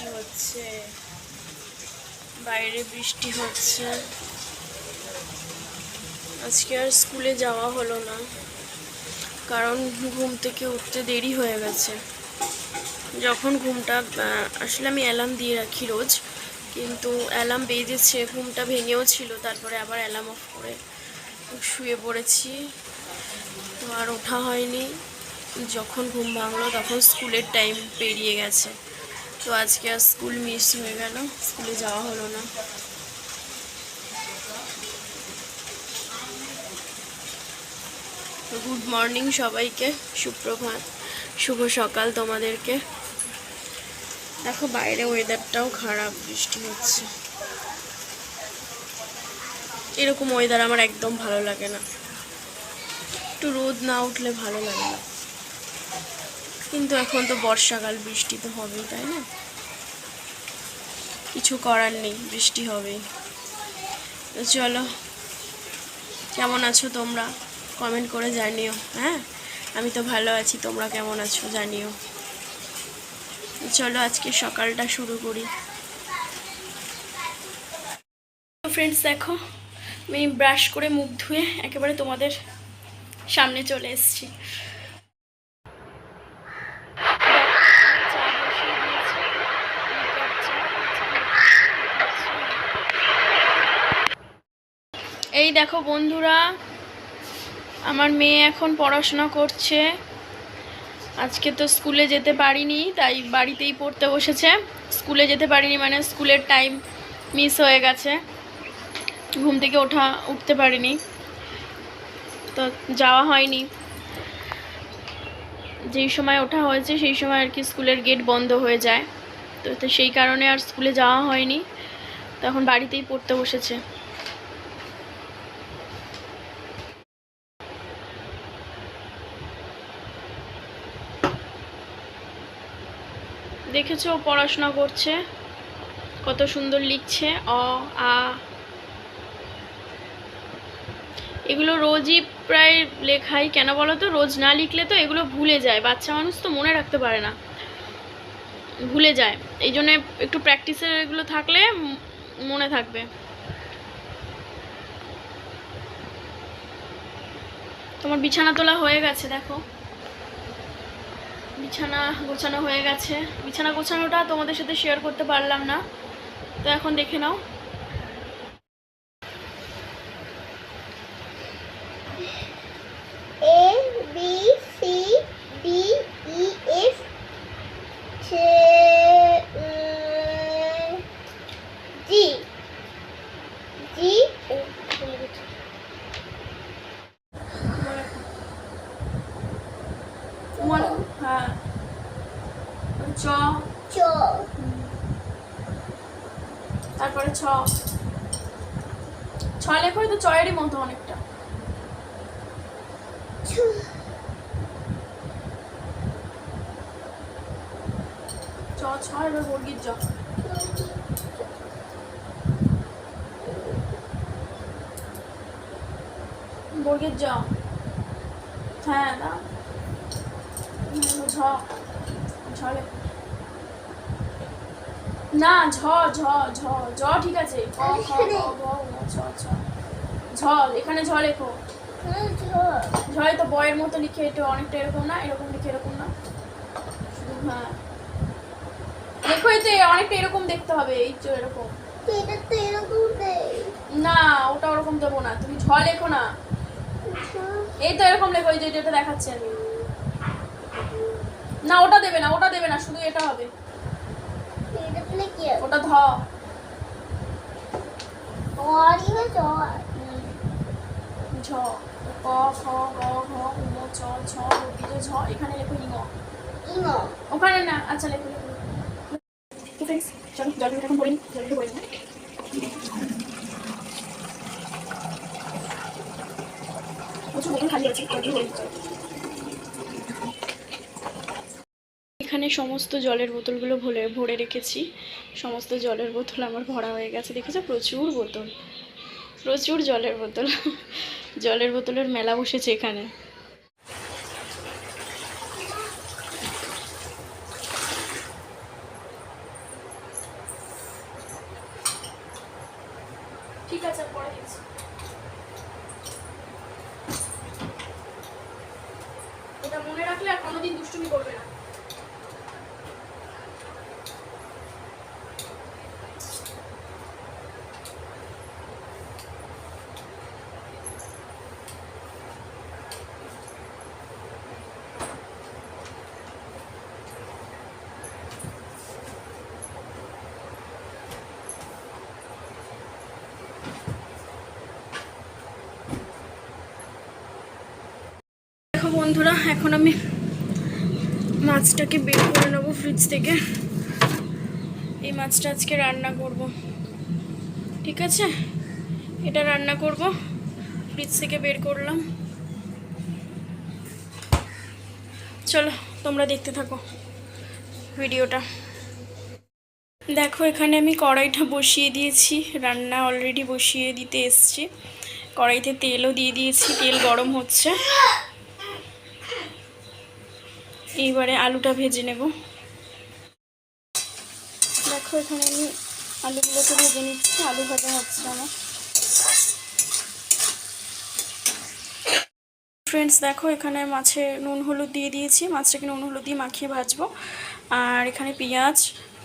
বৃষ্টি হচ্ছে, বাইরে বৃষ্টি হচ্ছে। আজকে আর স্কুলে যাওয়া হলো না, কারণ ঘুম থেকে উঠতে দেরি হয়ে গেছে। যখন ঘুমটা আসলে আমি অ্যালার্ম দিয়ে রাখি রোজ, কিন্তু অ্যালার্ম বেজেছে, ঘুমটা ভেঙেও ছিল, তারপরে আবার অ্যালার্ম অফ করে শুয়ে পড়েছি। তো আর ওঠা হয়নি। যখন ঘুম ভাঙলো, তখন স্কুলের টাইম পেরিয়ে গেছে। তো আজকে আর স্কুল মিস হয়ে গেল, স্কুলে যাওয়া হলো না। গুড মর্নিং সবাইকে, সুপ্রভাত, শুভ সকাল তোমাদেরকে। দেখো বাইরে ওয়েদারটাও খারাপ, বৃষ্টি হচ্ছে। এরকম ওয়েদার আমার একদম ভালো লাগে না। একটু রোদ না উঠলে ভালো লাগে না। কিন্তু এখন তো বর্ষাকাল, বৃষ্টি তো হবেই, তাই না? কিছু করার নেই, বৃষ্টি হবেই। তো চলো, কেমন আছো তোমরা? কমেন্ট করে জানিও হ্যাঁ? আমি তো ভালো আছি, তোমরা কেমন আছো জানিও। চলো, আজকে সকালটা শুরু করি। ফ্রেন্ডস দেখো, আমি ব্রাশ করে মুখ ধুয়ে একেবারে তোমাদের সামনে চলে এসেছি। এই দেখো বন্ধুরা, আমার মেয়ে এখন পড়াশোনা করছে। আজকে তো স্কুলে যেতে পারিনি, তাই বাড়িতেই পড়তে বসেছে। স্কুলে যেতে পারিনি মানে স্কুলের টাইম মিস হয়ে গেছে। ঘুম থেকে ওঠা, উঠতে পারিনি। তো যাওয়া হয়নি। যেই সময় ওঠা হয়েছে, সেই সময় আর কি স্কুলের গেট বন্ধ হয়ে যায়। তো সেই কারণে আর স্কুলে যাওয়া হয়নি। তখন বাড়িতেই পড়তে বসেছে। দেখেছ ও পড়াশোনা করছে? কত সুন্দর লিখছে। অ, আ। এগুলো রোজই প্রায় লেখাই। কেন বলো তো? রোজ না লিখলে তো এগুলো ভুলে যায়। বাচ্চা মানুষ তো মনে রাখতে পারে না। ভুলে যায়। এই জন্য একটু প্র্যাকটিসের এগুলো থাকলে মনে থাকবে। তোমার বিছানা তোলা হয়ে গেছে, দেখো। বিছানা গোছানো হয়ে গেছে। বিছানা গোছানোটা তোমাদের সাথে শেয়ার করতে পারলাম না। তো এখন দেখে নাও। E F G mm, G G oh, ভুলে গেছি। মনে হ্যাঁ চ। চ। তারপরে ছ। ছ লেখো তো চয়েরই মতো অনেকটা। চ ছ এবার বর্গির জ। বর্গের জ। হ্যাঁ না ঝ। ঝ লেখো না, ঝ ঝ ঝ জ ঠিক আছে। ক খ গ ছ ঝ এখানে ঝ লেখো। ছ ঝয় তো বয়ের মতো লিখে এটা অনেকটা এরকম না, এরকম লিখে এরকম না। হ্যাঁ। লেখো এতে অনেকটা এরকম দেখতে হবে, এই তো এরকম। এটা না, ওটা ওরকম দেবো না, তুমি ঝ লেখো না। এই তো এরকম লেখো, এই যে যেটা দেখাচ্ছি আমি। না, ওটা দেবে না, ওটা দেবে না, শুধু এটা হবে। তাহলে কি ওটা ধ অরি না চ হুম। ঝ ক খ গ ঘ উম চ ছ বর্গীয় ঝ এখানে লেখো ইঙ ওখানে না আচ্ছা লেখো তো ফ্রেন্ডস প্রচুর খালি আছে চলো। এখানে সমস্ত জলের বোতলগুলো ভরে ভরে রেখেছি। সমস্ত জলের বোতল আমার ভরা হয়ে গেছে, দেখেছ? প্রচুর বোতল। প্রচুর জলের বোতল। জলের বোতলের মেলা বসেছে এখানে। ঠিক আছে এটা মনে রাখলে আর কোনোদিন দুষ্টুমি করবে না। বন্ধুরা, এখন আমি মাছটাকে বের করে নেব ফ্রিজ থেকে। এই মাছটা আজকে রান্না করব। ঠিক আছে? এটা রান্না করব। ফ্রিজ থেকে বের করলাম। চলো, তোমরা দেখতে থাকো ভিডিওটা। দেখো, এখানে আমি কড়াইটা বসিয়ে দিয়েছি। রান্না অলরেডি বসিয়ে দিতে এসছি। কড়াইতে তেলও দিয়ে দিয়েছি। তেল গরম হচ্ছে। এইবারে আলুটা ভেজে নেব। দেখো, এখানে আমি আলুগুলোকে ভেজে নিচ্ছি। আলু ভাজা হচ্ছে আমার। ফ্রেন্ডস দেখো, এখানে মাছে নুন হলুদ দিয়ে দিয়েছি। মাছটাকে নুন হলুদ দিয়ে মাখিয়ে ভাজবো। আর এখানে পেঁয়াজ,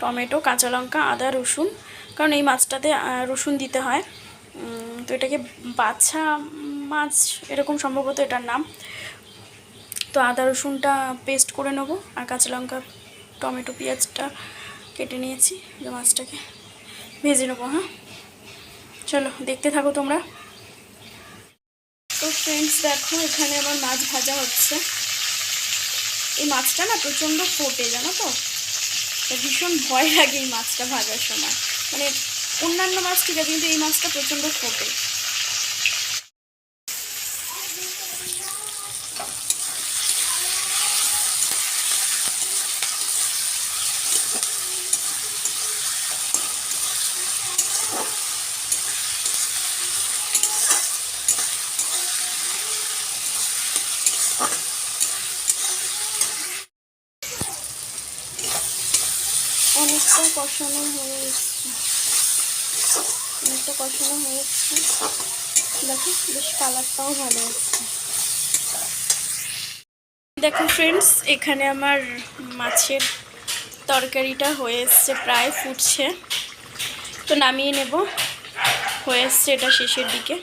টমেটো, কাঁচা লঙ্কা, আদা, রসুন, কারণ এই মাছটাতে রসুন দিতে হয়। তো এটাকে বাছা মাছ এরকম সম্ভবত এটার নাম। তো আদা রসুনটা পেস্ট করে নেব আর কাঁচা লঙ্কা, টমেটো, পেঁয়াজটা কেটে নিয়েছি মাছটাকে ভেজে নেব হ্যাঁ? চলো, দেখতে থাকো তোমরা। তো ফ্রেন্ডস দেখো, এখানে আমার মাছ ভাজা হচ্ছে। এই মাছটা না প্রচণ্ড ফোটে, জানো তো? তো ভীষণ ভয় লাগে এই মাছটা ভাজার সময়। মানে অন্যান্য মাছ ঠিক আছে, কিন্তু এই মাছটা প্রচণ্ড ফোটে অনেকটা কষানো হয়ে এসছে অনেকটা কষানো হয়ে এসছে দেখো, বেশ কালারটাও ভালো এসছে দেখো ফ্রেন্ডস এখানে আমার মাছের তরকারিটা হয়ে এসছে, প্রায় ফুটছে। তো নামিয়ে নেব। হয়ে এসছে এটা শেষের দিকে।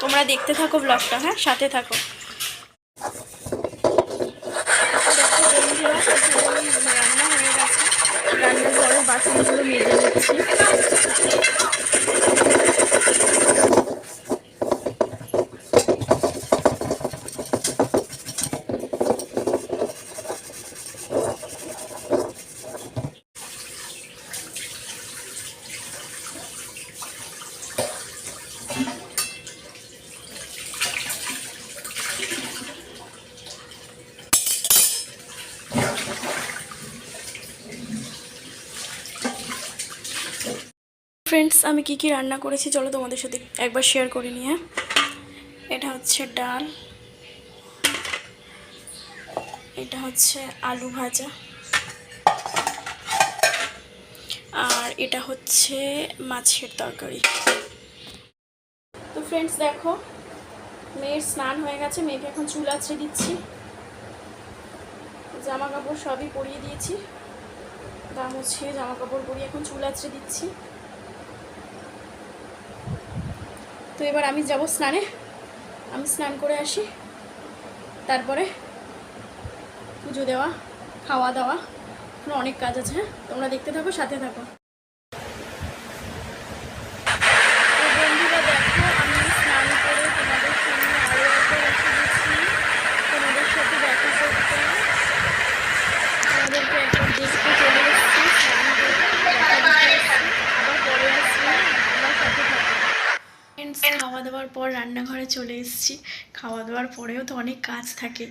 তোমরা দেখতে থাকো ব্লগটা হ্যাঁ? সাথে থাকো দেখো বন্ধুরা এখানে রান্না হয়ে গেছে রান্নার পরে বাসনগুলো মেজে নিচ্ছি ফ্রেন্ডস আমি কি কি রান্না করেছি চলো তোমাদের সাথে একবার শেয়ার করে নিই হ্যাঁ? এটা হচ্ছে ডাল, এটা হচ্ছে আলু ভাজা, আর এটা হচ্ছে মাছের তরকারি। তো ফ্রেন্ডস দেখো, মেয়ের স্নান হয়ে গেছে, মেয়েকে এখন চুল আছড়ে দিচ্ছি। জামা কাপড় সবই পরিয়ে দিয়েছি। গা মুছিয়ে জামা কাপড় পরিয়ে এখন চুল আছড়ে দিচ্ছি। তো এবার আমি যাব স্নানে। আমি স্নান করে আসি। তারপরে পুজো দেওয়া, খাওয়া দাওয়া অনেক কাজ আছে হ্যাঁ? তোমরা দেখতে থাকো, সাথে থাকো তো বন্ধুরা দেখো আমি স্নান করে তোমাদের সামনে আরও একটা রেখে দিচ্ছি তোমাদের সাথে দেখা করতে তোমাদেরকে একবার দেখতে চলে এসেছি স্নান করে দেখা দিতে এসেছি। আবার পরে আসছি আমার সাথে থাকো ফ্রেন্ডস খাওয়া দাওয়ার পর রান্নাঘরে এসেছি খাওয়া দাওয়ার পরেও তো অনেক কাজ থাকে।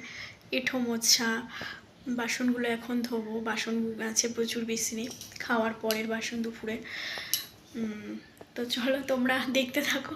এঁঠো, মোছা, বাসনগুলো এখন ধোবো, বাসন আছে প্রচুর বেশি নেই খাওয়ার পরের বাসন দুপুরে। তো চলো তোমরা দেখতে থাকো।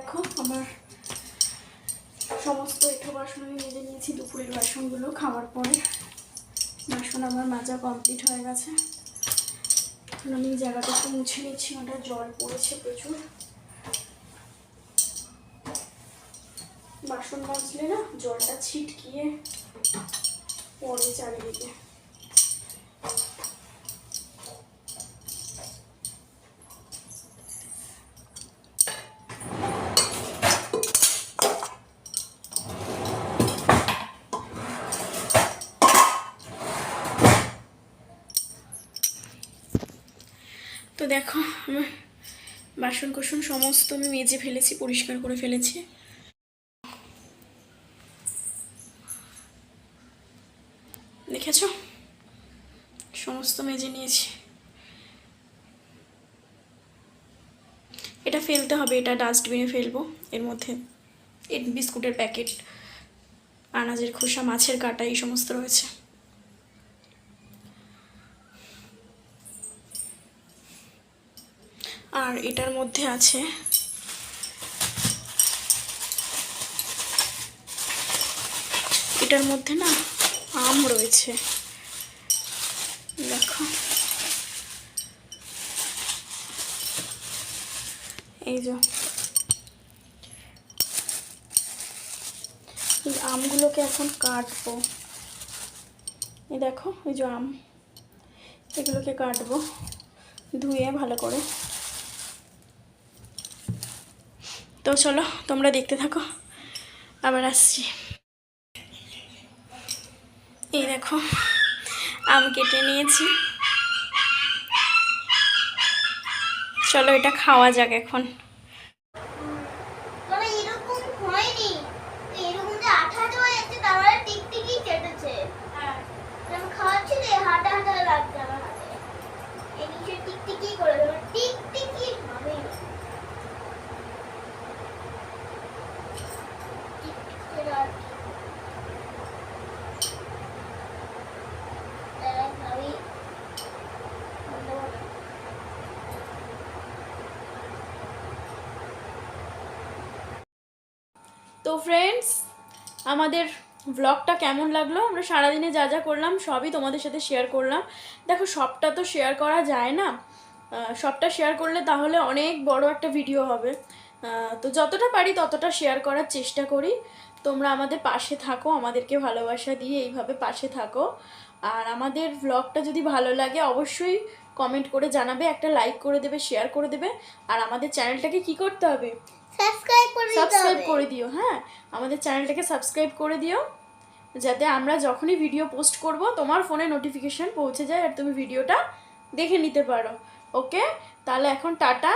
দেখো, আমার সমস্ত এঁঠো বাসন আমি মেজে নিয়েছি দুপুরের বাসনগুলো খাওয়ার পরে। বাসন আমার মাজা কমপ্লিট হয়ে গেছে। এখন আমি জায়গাটা একটু মুছে নিচ্ছি, ওটা জল পড়েছে প্রচুর। বাসন মাজলে না জলটা ছিটকিয়ে পড়ে চারিদিকে। দেখো, আমার বাসন কোসন সমস্ত আমি মেজে ফেলেছি, পরিষ্কার করে ফেলেছি। দেখেছ? সমস্ত মেজে নিয়েছি। এটা ফেলতে হবে, এটা ডাস্টবিনে ফেলব, এর মধ্যে বিস্কুটের প্যাকেট, আনাজের খোসা, মাছের কাটা, এই সমস্ত রয়েছে। আর এটার মধ্যে আছে এটার মধ্যে না আম রয়েছে। দেখো। এই যে। এই আমগুলোকে এখন কাটবো। এই দেখো, এই যে আম। এগুলোকে কাটবো। ধুয়ে ভালো করে। তো চলো, তোমরা দেখতে থাকো। আবার আসছি। এই দেখো, আম কেটে নিয়েছি। চলো, এটা খাওয়া যাক এখন তবে এরকম হয়নি এরকম যে আঠা আঠা হয়ে যাচ্ছে তারপরে টিকটিকি কেটেছে আমি খাওয়াচ্ছি রে হাঁটা হাঁটা লাগছে আমার হাতে এই নিচে টিকটিকি করে দেবো টিকটিকি হবে টিকটিকি আর কি। দাঁড়াও, আমি বন্ধ করো। তো ফ্রেন্ডস আমাদের ব্লগটা কেমন লাগল? আমরা সারাদিনে যা যা করলাম, সবই তোমাদের সাথে শেয়ার করলাম। দেখো, সবটা তো শেয়ার করা যায় না। সবটা শেয়ার করলে তাহলে অনেক বড় একটা ভিডিও হবে। তো যতটা পারি ততটা শেয়ার করার চেষ্টা করি। তোমরা আমাদের পাশে থাকো, আমাদেরকে ভালোবাসা দিয়ে এইভাবে পাশে থাকো। আর আমাদের ব্লগটা যদি ভালো লাগে, অবশ্যই কমেন্ট করে জানাবে, একটা লাইক করে দেবে শেয়ার করে দেবে। আর আমাদের চ্যানেলটাকে কি করতে হবে? সাবস্ক্রাইব করে সাবস্ক্রাইব করে দিও হ্যাঁ? আমাদের চ্যানেলটাকে সাবস্ক্রাইব করে দিও যাতে আমরা যখনই ভিডিও পোস্ট করব তোমার ফোনে নোটিফিকেশান পৌঁছে যায় আর তুমি ভিডিওটা দেখে নিতে পারো। ওকে তাহলে এখন টাটা।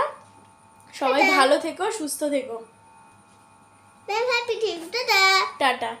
সবাই ভালো থেকো সুস্থ থেকো। টাটা।